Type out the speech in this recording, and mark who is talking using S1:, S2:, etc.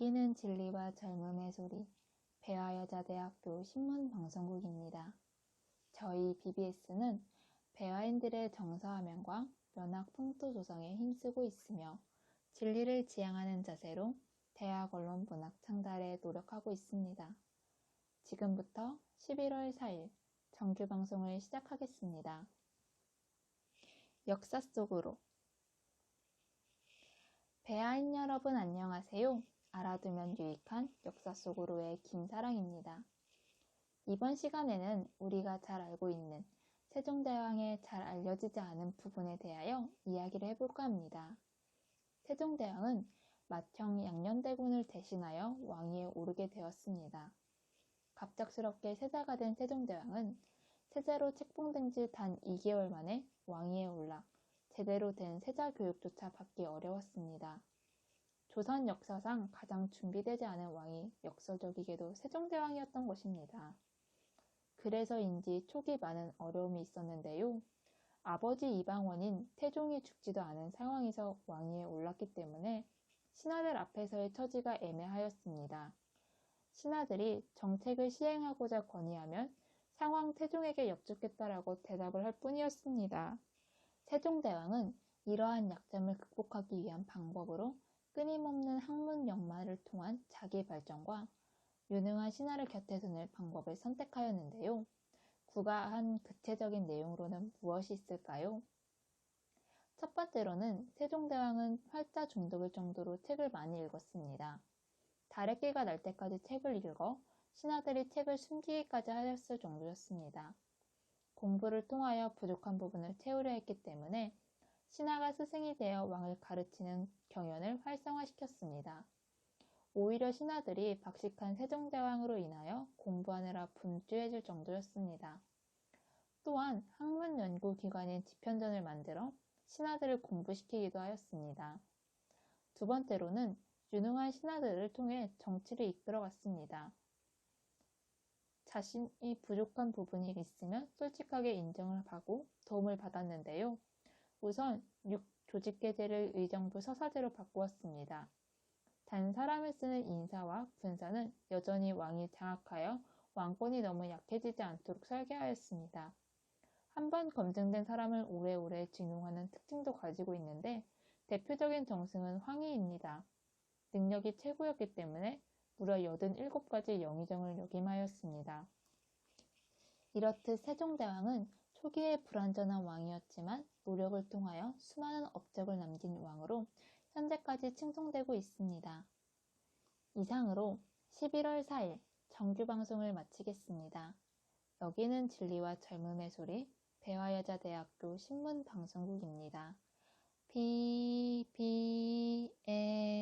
S1: 여기는 진리와 젊음의 소리, 배화여자대학교 신문방송국입니다. 저희 BBS는 배화인들의 정서화면과 면학 풍토 조성에 힘쓰고 있으며 진리를 지향하는 자세로 대학 언론 문학 창달에 노력하고 있습니다. 지금부터 11월 4일 정규 방송을 시작하겠습니다. 역사 속으로 배아인 여러분 안녕하세요. 알아두면 유익한 역사 속으로의 김사랑입니다. 이번 시간에는 우리가 잘 알고 있는 세종대왕의 잘 알려지지 않은 부분에 대하여 이야기를 해볼까 합니다. 세종대왕은 맏형 양녕대군을 대신하여 왕위에 오르게 되었습니다. 갑작스럽게 세자가 된 세종대왕은 세자로 책봉된 지 단 2개월 만에 왕위에 올라 제대로 된 세자 교육조차 받기 어려웠습니다. 조선 역사상 가장 준비되지 않은 왕이 역설적이게도 세종대왕이었던 것입니다. 그래서인지 초기 많은 어려움이 있었는데요. 아버지 이방원인 태종이 죽지도 않은 상황에서 왕위에 올랐기 때문에 신하들 앞에서의 처지가 애매하였습니다. 신하들이 정책을 시행하고자 건의하면 상황 태종에게 여쭙겠다라고 대답을 할 뿐이었습니다. 세종대왕은 이러한 약점을 극복하기 위한 방법으로 끊임없는 학문 연마를 통한 자기 발전과 유능한 신하를 곁에 두는 방법을 선택하였는데요. 구가 한 구체적인 내용으로는 무엇이 있을까요? 첫 번째로는 세종대왕은 활자 중독일 정도로 책을 많이 읽었습니다. 다래끼가 날 때까지 책을 읽어 신하들이 책을 숨기기까지 하였을 정도였습니다. 공부를 통하여 부족한 부분을 채우려 했기 때문에 신하가 스승이 되어 왕을 가르치는 경연을 활성화시켰습니다. 오히려 신하들이 박식한 세종대왕으로 인하여 공부하느라 분주해질 정도였습니다. 또한 학문연구기관인 지편전을 만들어 신하들을 공부시키기도 하였습니다. 두 번째로는 유능한 신하들을 통해 정치를 이끌어갔습니다. 자신이 부족한 부분이 있으면 솔직하게 인정을 하고 도움을 받았는데요. 우선 6 조직계제를 의정부 서사제로 바꾸었습니다. 단 사람을 쓰는 인사와 군사는 여전히 왕이 장악하여 왕권이 너무 약해지지 않도록 설계하였습니다. 한 번 검증된 사람을 오래오래 진용하는 특징도 가지고 있는데 대표적인 정승은 황희입니다. 능력이 최고였기 때문에 무려 87가지 영의정을 역임하였습니다. 이렇듯 세종대왕은 초기에 불완전한 왕이었지만 노력을 통하여 수많은 업적을 남긴 왕으로 현재까지 칭송되고 있습니다. 이상으로 11월 4일 정규 방송을 마치겠습니다. 여기는 진리와 젊음의 소리 배화여자대학교 신문방송국입니다. 비, 비, 에